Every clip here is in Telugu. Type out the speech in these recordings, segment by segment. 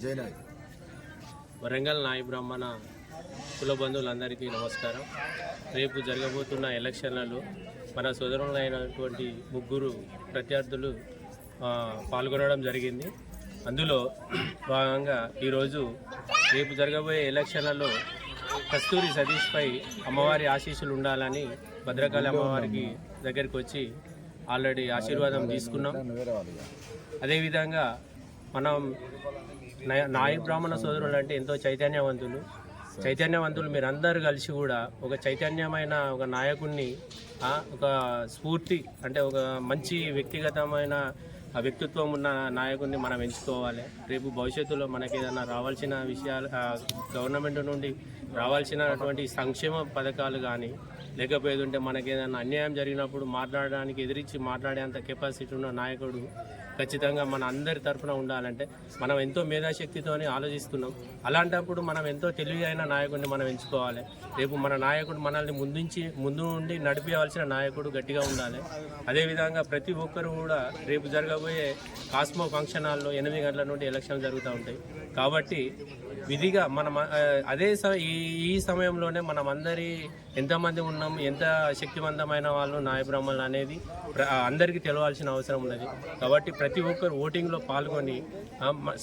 జైనాయ్ వరంగల్ నాయ బ్రాహ్మణ కుల బంధువులందరికీ నమస్కారం. రేపు జరగబోతున్న ఎలక్షన్లలో మన సోదరులైనటువంటి ముగ్గురు ప్రత్యర్థులు పాల్గొనడం జరిగింది. అందులో భాగంగా ఈరోజు రేపు జరగబోయే ఎలక్షన్లలో కస్తూరి సతీష్పై అమ్మవారి ఆశీస్సులు ఉండాలని భద్రకాళి అమ్మవారికి దగ్గరికి వచ్చి ఆల్రెడీ ఆశీర్వాదం తీసుకున్నాం. అదేవిధంగా మనం నయ- నాయ బ్రాహ్మణ సోదరులు అంటే ఎంతో చైతన్యవంతులు. చైతన్యవంతులు మీరందరూ కలిసి కూడా ఒక చైతన్యమైన ఒక నాయకుడిని ఒక స్ఫూర్తి అంటే ఒక మంచి వ్యక్తిగతమైన వ్యక్తిత్వం ఉన్న నాయకుడిని మనం ఎంచుకోవాలి. రేపు భవిష్యత్తులో మనకి ఏదైనా రావాల్సిన విషయాలు గవర్నమెంట్ నుండి రావాల్సినటువంటి సంక్షేమ పథకాలు కానీ లేకపోతే మనకి ఏదైనా అన్యాయం జరిగినప్పుడు మాట్లాడడానికి ఎదిరించి మాట్లాడేంత కెపాసిటీ ఉన్న నాయకుడు ఖచ్చితంగా మన అందరి తరఫున ఉండాలంటే మనం ఎంతో మేధాశక్తితోనే ఆలోచిస్తున్నాం. అలాంటప్పుడు మనం ఎంతో తెలివి అయిన నాయకుడిని మనం ఎంచుకోవాలి. రేపు మన నాయకుడు మనల్ని ముందుంచి ముందు నుండి నడిపించవలసిన నాయకుడు గట్టిగా ఉండాలి. అదేవిధంగా ప్రతి ఒక్కరు కూడా రేపు జరగబోయే కాస్మో ఫంక్షన్ హాల్లో ఎనిమిది గంటల నుండి ఎలక్షన్ జరుగుతూ ఉంటాయి. కాబట్టి విధిగా మనం అదే ఈ ఈ సమయంలోనే మనం అందరి ఎంతమంది ఉన్నాం ఎంత శక్తివంతమైన వాళ్ళు నాయ బ్రాహ్మణులు అనేది అందరికీ తెలవాల్సిన అవసరం ఉన్నది. కాబట్టి ప్రతి ఒక్కరు ఓటింగ్లో పాల్గొని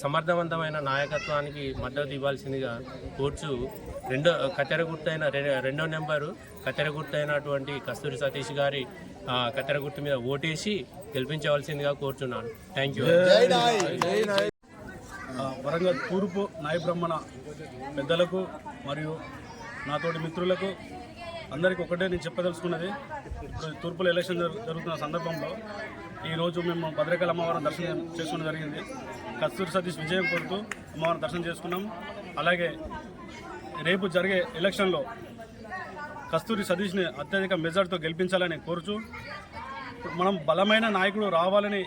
సమర్థవంతమైన నాయకత్వానికి మద్దతు ఇవ్వాల్సిందిగా కోర్చు రెండో కత్తెర గుర్తైన రెండో నెంబరు కత్తెర గుర్తైనటువంటి కస్తూరి సతీష్ గారి ఆ, కత్తెర గుర్తు మీద ఓటేసి గెలిపించవలసిందిగా కోరుచున్నాను. Thank you. వరంగల్ తూర్పు నాయబ్రహ్మణ పెద్దలకు మరియు నాతోటి మిత్రులకు అందరికీ ఒకటే నేను చెప్పదలుచుకున్నది. ఇప్పుడు తూర్పులో ఎలక్షన్ జరుగుతున్న సందర్భంలో ఈరోజు మేము భద్రకాళ అమ్మవారిని దర్శనం చేసుకోవడం జరిగింది. కస్తూరి సతీష్ విజయం కోరుతూ అమ్మవారిని దర్శనం చేసుకున్నాం. అలాగే రేపు జరిగే ఎలక్షన్లో కస్తూరి సతీష్ని అత్యధిక మెజార్టీతో గెలిపించాలని కోరుచు మనం బలమైన నాయకుడు రావాలని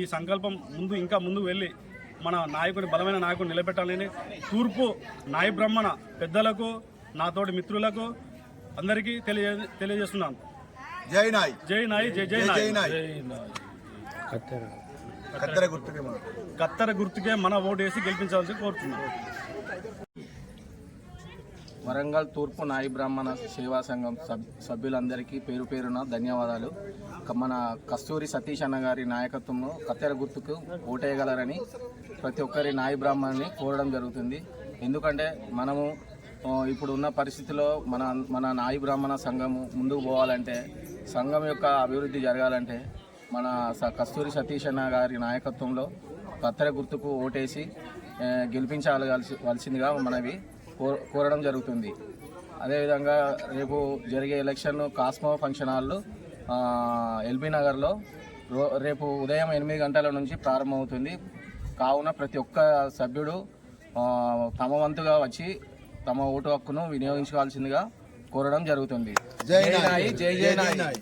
ఈ సంకల్పం ముందు ఇంకా ముందుకు వెళ్ళి మన నాయకుని బలమైన నాయకుడిని నిలబెట్టాలని తూర్పు నాయ బ్రహ్మణ పెద్దలకు నాతోటి మిత్రులకు అందరికీ తెలియ తెలియజేస్తున్నాను జై నాయ్. జై జై జై నాయ్. కత్తెర గుర్తుకే మనం కత్తెర గుర్తుకే మన ఓటు వేసి గెలిపించాల్సి కోరుతున్నాను వరంగల్ తూర్పు నాయి బ్రాహ్మణ సేవా సంఘం సబ్ సభ్యులందరికీ పేరు పేరున ధన్యవాదాలు. మన కస్తూరి సతీష్ అన్న గారి నాయకత్వంలో కత్తెర గుర్తుకు ఓటేయగలరని ప్రతి ఒక్కరి నాయి బ్రాహ్మణ్ని కోరడం జరుగుతుంది. ఎందుకంటే మనము ఇప్పుడున్న ఇప్పుడు ఉన్న పరిస్థితిలో మన మన నాయి బ్రాహ్మణ సంఘము ముందుకు పోవాలంటే సంఘం యొక్క అభివృద్ధి జరగాలంటే మన స- కస్తూరి సతీష్ అన్న గారి నాయకత్వంలో కత్తెర గుర్తుకు ఓటేసి ఆ, వలసిందిగా మనవి కో- కోరడం జరుగుతుంది. అదేవిధంగా రేపు జరిగే ఎలక్షన్ కాస్మో ఫంక్షన్ హాల్లో ఎల్బీ నగర్లో రో రేపు ఉదయం ఎనిమిది గంటల నుంచి ప్రారంభమవుతుంది. కావున ప్రతి ఒక్క సభ్యుడు తమ వంతుగా వచ్చి తమ ఓటు హక్కును వినియోగించుకోవాల్సిందిగా కోరడం జరుగుతుంది. జై నాయ్, జై జై నాయ్